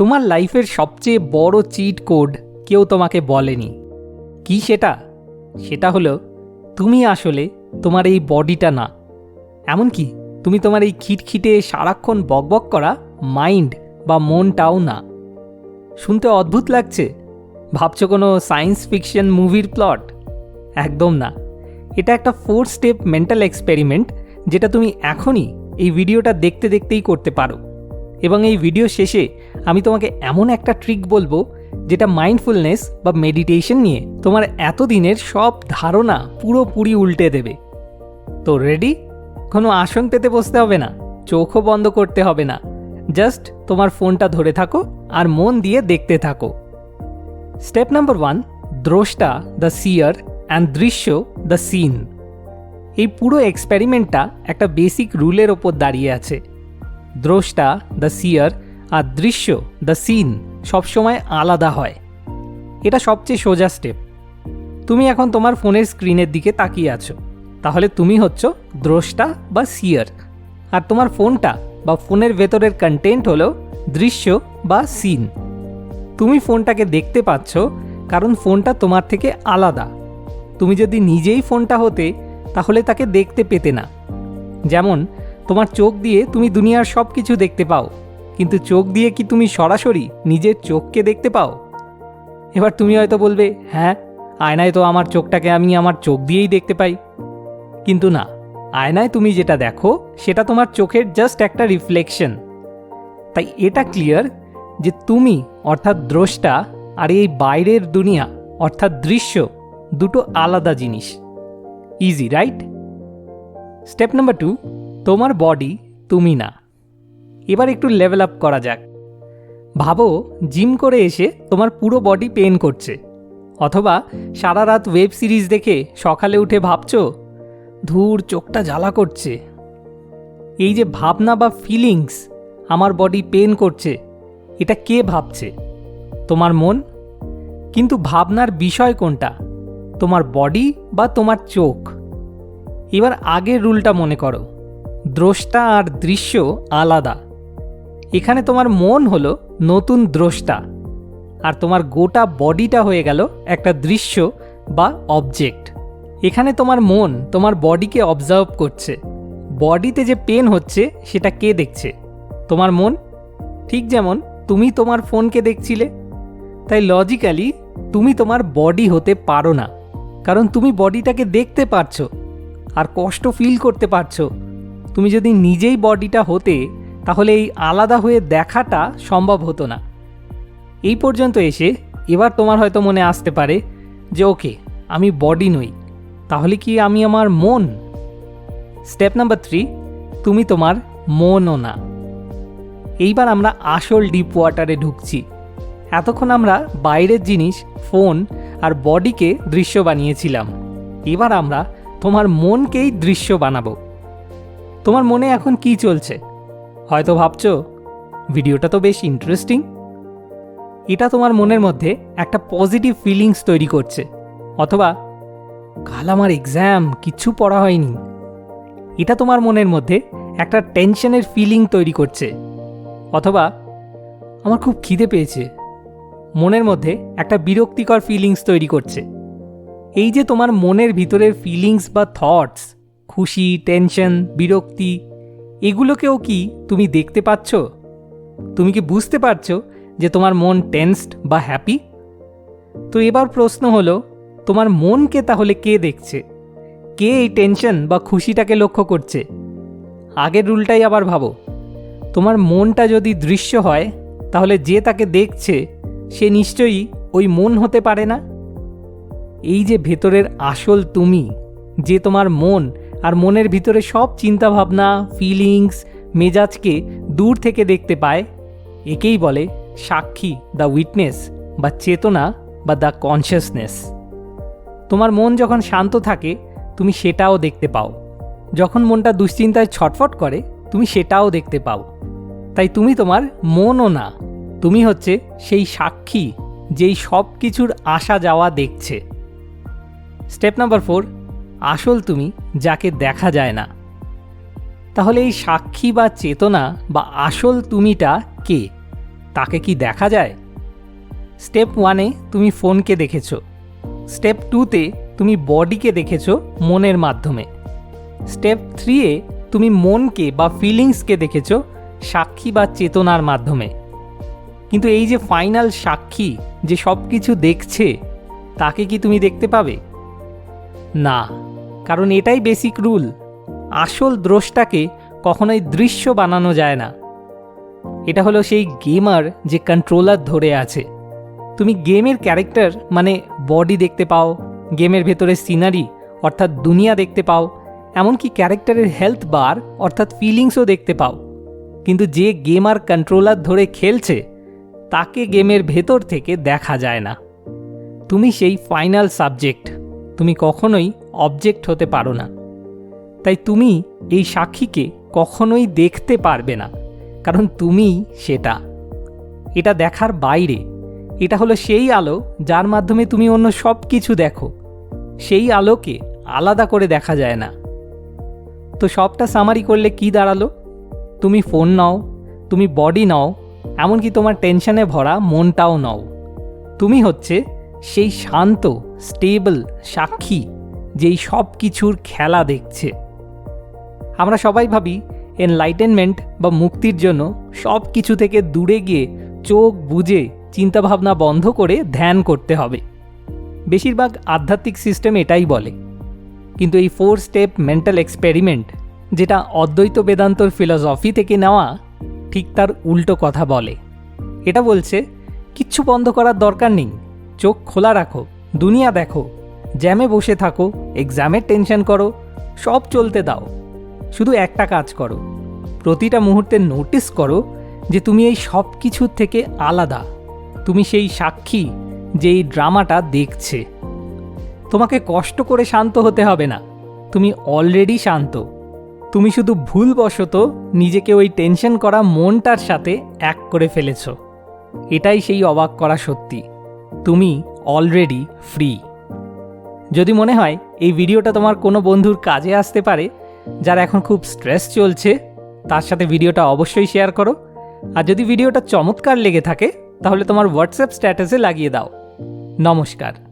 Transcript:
তোমার লাইফের সবচেয়ে বড় চিট কোড কেউ তোমাকে বলেনি। কি সেটা? সেটা হলো, তুমি আসলে তোমার এই বডিটা না। এমনকি তুমি তোমার এই খিটখিটে সারাক্ষণ বকবক করা মাইন্ড বা মনটাও না। শুনতে অদ্ভুত লাগছে। ভাবছ কোনো সায়েন্স ফিকশন মুভির প্লট? একদম না। এটা একটা ফোর স্টেপ মেন্টাল এক্সপেরিমেন্ট, যেটা তুমি এখনই এই ভিডিওটা দেখতে দেখতেই করতে পারো। এবং এই ভিডিও শেষে আমি তোমাকে এমন একটা ট্রিক বলব, যেটা মাইন্ডফুলনেস বা মেডিটেশন নিয়ে তোমার এতদিনের সব ধারণা পুরোপুরি উল্টে দেবে। তো রেডি কোনো আসন পেতে বসতে হবে না, চোখও বন্ধ করতে হবে না। জাস্ট তোমার ফোনটা ধরে থাকো আর মন দিয়ে দেখতে থাকো। স্টেপ নাম্বার ওয়ান দ্রষ্টা দ্য সিয়ার অ্যান্ড দৃশ্য দ্য সিন এই পুরো এক্সপেরিমেন্টটা একটা বেসিক রুলের ওপর দাঁড়িয়ে আছে। দ্রষ্টা দ্য সিয়ার আর দৃশ্য দ্য সিন সবসময় আলাদা হয়। এটা সবচেয়ে সোজা স্টেপ তুমি এখন তোমার ফোনের স্ক্রিনের দিকে তাকিয়ে আছো। তাহলে তুমি হচ্ছ দ্রষ্টা বা সিয়ার আর তোমার ফোনটা বা ফোনের ভেতরের কন্টেন্ট হলো দৃশ্য বা সিন তুমি ফোনটাকে দেখতে পাচ্ছ, কারণ ফোনটা তোমার থেকে আলাদা। তুমি যদি নিজেই ফোনটা হতে, তাহলে তাকে দেখতে পেতে না। যেমন তোমার চোখ দিয়ে তুমি দুনিয়ার সব কিছু দেখতে পাও। কিন্তু চোখ দিয়ে কি তুমি সরাসরি নিজের চোখকে দেখতে পাও? এবার তুমি হয়তো বলবে হ্যাঁ আয়নায় তো আমার চোখটাকে আমি আমার চোখ দিয়েই দেখতে পাই। কিন্তু না, আয়নায় তুমি যেটা দেখো, সেটা তোমার চোখের জাস্ট একটা রিফ্লেকশন তাই এটা ক্লিয়ার যে তুমি, অর্থাৎ দ্রষ্টা, আর এই বাইরের দুনিয়া, অর্থাৎ দৃশ্য, দুটো আলাদা জিনিস। Easy right step number two তোমার বডি তুমি না। এবার একটু লেভেল আপ করা যাক। ভাবো জিম করে এসে তোমার পুরো বডি পেন করছে। অথবা সারা রাত ওয়েব সিরিজ দেখে সকালে উঠে ভাবছ, ধূর, চোখটা জ্বালা করছে। এই যে ভাবনা বা ফিলিংস আমার বডি পেন করছে, এটা কে ভাবছে? তোমার মন? কিন্তু ভাবনার বিষয় কোনটা? তোমার বডি বা তোমার চোখ? এবার আগের রুলটা মনে করো। দ্রষ্টা আর দৃশ্য আলাদা। এখানে তোমার মন হলো নতুন দ্রষ্টা, আর তোমার গোটা বডিটা হয়ে গেল একটা দৃশ্য বা অবজেক্ট এখানে তোমার মন তোমার বডিকে অবজার্ভ করছে। বডিতে যে পেন হচ্ছে, সেটা কে দেখছে? তোমার মন? ঠিক যেমন তুমি তোমার ফোনকে দেখছিলে। তাই লজিক্যালি তুমি তোমার বডি হতে পারো না, কারণ তুমি বডিটাকে দেখতে পারছ, আর কষ্ট ফিল করতে পারছ। তুমি যদি নিজেই বডিটা হতে, তাহলে এই আলাদা হয়ে দেখাটা সম্ভব হতো না। এই পর্যন্ত এসে এবার তোমার হয়তো মনে আসতে পারে যে, ওকে, আমি বডি নই, তাহলে কি আমি আমার মন? স্টেপ নাম্বার থ্রি, তুমি তোমার মনও না। এইবার আমরা আসল ডিপ ওয়াটারে ঢুকছি। এতক্ষণ আমরা বাইরের জিনিস, ফোন আর বডিকে দৃশ্য বানিয়েছিলাম। এবার আমরা তোমার মনকেই দৃশ্য বানাবো। তোমার মনে এখন কি চলছে? হয়তো ভাবছ, ভিডিওটা তো বেশ ইন্টারেস্টিং এটা তোমার মনের মধ্যে একটা পজিটিভ ফিলিংস তৈরি করছে, অথবা কাল আমার এক্সাম কিচ্ছু পড়া হয়নি। এটা তোমার মনের মধ্যে একটা টেনশনের ফিলিং তৈরি করছে, অথবা আমার খুব খিদে পেয়েছে। মনের মধ্যে একটা বিরক্তিকর ফিলিংস তৈরি করছে। এই যে তোমার মনের ভিতরের ফিলিংস বা থটস খুশি টেনশন বিরক্তি, এগুলোকেও কি তুমি দেখতে পাচ্ছ? তুমি কি বুঝতে পারছ যে তোমার মন টেন্সড বা হ্যাপি তো এবার প্রশ্ন হলো, তোমার মনকে তাহলে কে দেখছে? কে এই টেনশন বা খুশিটাকে লক্ষ্য করছে? আগের রুলটাই আবার ভাবো। তোমার মনটা যদি দৃশ্য হয়, তাহলে যে তাকে দেখছে, সে নিশ্চয়ই ওই মন হতে পারে না? এই যে ভেতরের আসল তুমি, যে তোমার মন আর মনের ভিতরে সব চিন্তাভাবনা ফিলিংস মেজাজকে দূর থেকে দেখতে পায়। একেই বলে সাক্ষী দ্য উইটনেস বা চেতনা, বা দ্য কনসিয়াসনেস তোমার মন যখন শান্ত থাকে, তুমি সেটাও দেখতে পাও। যখন মনটা দুশ্চিন্তায় ছটফট করে, তুমি সেটাও দেখতে পাও। তাই তুমি তোমার মনও না, তুমি হচ্ছে সেই সাক্ষী, যেই সব কিছুর আসা যাওয়া দেখছে। স্টেপ নাম্বার ফোর আসল তুমি যাকে দেখা যায় না। তাহলে এই সাক্ষী বা চেতনা বা আসল তুমিটা কে? তাকে কি দেখা যায়? স্টেপ ওয়ানে তুমি ফোনকে দেখেছ। স্টেপ টুতে তুমি বডিকে দেখেছ মনের মাধ্যমে। স্টেপ থ্রিয়ে তুমি মনকে বা ফিলিংসকে দেখেছ সাক্ষী বা চেতনার মাধ্যমে। কিন্তু এই যে ফাইনাল সাক্ষী যে সব কিছু দেখছে, তাকে কি তুমি দেখতে পাবে? না। কারণ এটাই বেসিক রুল আসল দ্রষ্টাকে কখনোই দৃশ্য বানানো যায় না। এটা হলো সেই গেমার যে কন্ট্রোলার ধরে আছে। তুমি গেমের ক্যারেক্টার মানে বডি দেখতে পাও গেমের ভেতরে সিনারি অর্থাৎ দুনিয়া দেখতে পাও, এমনকি ক্যারেক্টারের হেলথ বার অর্থাৎ ফিলিংসও দেখতে পাও। কিন্তু যে গেমার কন্ট্রোলার ধরে খেলছে, তাকে গেমের ভেতর থেকে দেখা যায় না। তুমি সেই ফাইনাল সাবজেক্ট তুমি কখনোই অবজেক্ট হতে পারো না। তাই তুমি এই সাক্ষীকে কখনোই দেখতে পারবে না, কারণ তুমি সেটা। এটা দেখার বাইরে, এটা হলো সেই আলো যার মাধ্যমে তুমি অন্য সব কিছু দেখো। সেই আলোকে আলাদা করে দেখা যায় না। তো সবটা সামারি করলে কি দাঁড়াল? তুমি ফোন নাও, তুমি বডি নাও, এমনকি তোমার টেনশনে ভরা মনটাও নাও। তুমি হচ্ছে সেই শান্ত স্টেবল সাক্ষী। যেই সব কিছুর খেলা দেখছে। আমরা সবাই ভাবি এনলাইটেনমেন্ট বা মুক্তির জন্য সব কিছু থেকে দূরে গিয়ে চোখ বুঝে চিন্তাভাবনা বন্ধ করে ধ্যান করতে হবে। বেশিরভাগ আধ্যাত্মিক সিস্টেম এটাই বলে। কিন্তু এই ফোর স্টেপ মেন্টাল এক্সপেরিমেন্ট যেটা অদ্বৈত বেদান্তর ফিলসফি থেকে নেওয়া, ঠিক তার উল্টো কথা বলে। এটা বলছে, কিচ্ছু বন্ধ করার দরকার নেই। চোখ খোলা রাখো, দুনিয়া দেখো। জ্যামে বসে থাকো এক্সামের টেনশন করো, সব চলতে দাও। শুধু একটা কাজ করো, প্রতিটা মুহূর্তে নোটিস করো যে তুমি এই সব কিছুর থেকে আলাদা। তুমি সেই সাক্ষী যে এই ড্রামাটা দেখছে। তোমাকে কষ্ট করে শান্ত হতে হবে না, তুমি অলরেডি শান্ত। তুমি শুধু ভুলবশত নিজেকে ওই টেনশন করা মনটার সাথে এক করে ফেলেছ। এটাই সেই অবাক করা সত্যি। তুমি অলরেডি ফ্রি যদি মনে হয় এই ভিডিওটা তোমার কোনো বন্ধুর কাজে আসতে পারে, যার এখন খুব স্ট্রেস চলছে, তার সাথে ভিডিওটা অবশ্যই শেয়ার করো। আর যদি ভিডিওটা চমৎকার লেগে থাকে, তাহলে তোমার হোয়াটসঅ্যাপ স্ট্যাটাসে লাগিয়ে দাও। নমস্কার।